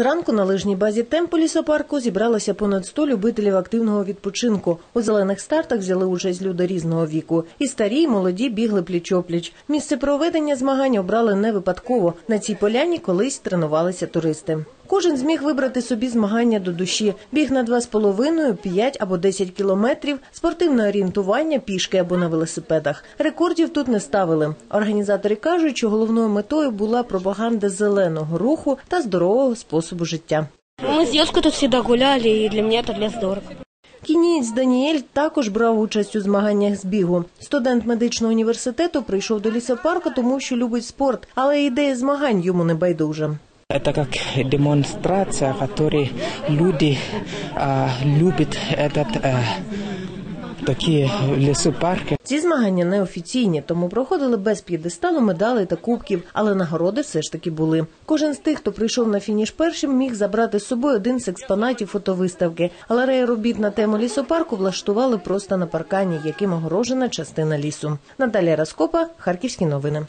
Зранку на лижній базі темпу лісопарку зібралося понад 100 любителів активного відпочинку. У зелених стартах взяли участь люди різного віку. І старі, і молоді бігли пліч-опліч. Місце проведення змагань обрали не випадково. На цій поляні колись тренувалися туристи. Кожен зміг вибрати собі змагання до душі. Біг на 2,5, 5 або 10 кілометрів, спортивне орієнтування пішки або на велосипедах. Рекордів тут не ставили. Організатори кажуть, що головною метою була пропаганда зеленого руху та здорового способу життя. Мы с девушкой тут всегда гуляли, и для меня это для здорово. Кінієць Даніель також брав участь у змаганнях з бігу. Студент медичного університету прийшов до лісопарку, тому що любить спорт, але ідея змагань йому не байдужа. Это как демонстрация, которой люди а, любят этот а, такие лесопарки. Ці змагання неофіційні, тому проходили без п'єдесталу, медалей та кубків, але нагороди все ж таки були. Кожен з тих, хто прийшов на фініш першим, міг забрати з собою один з експонатів фотовиставки. Галерея робіт на тему лісопарку влаштували просто на паркані, яким огорожена частина лісу. Наталія Раскопа, Харківські новини.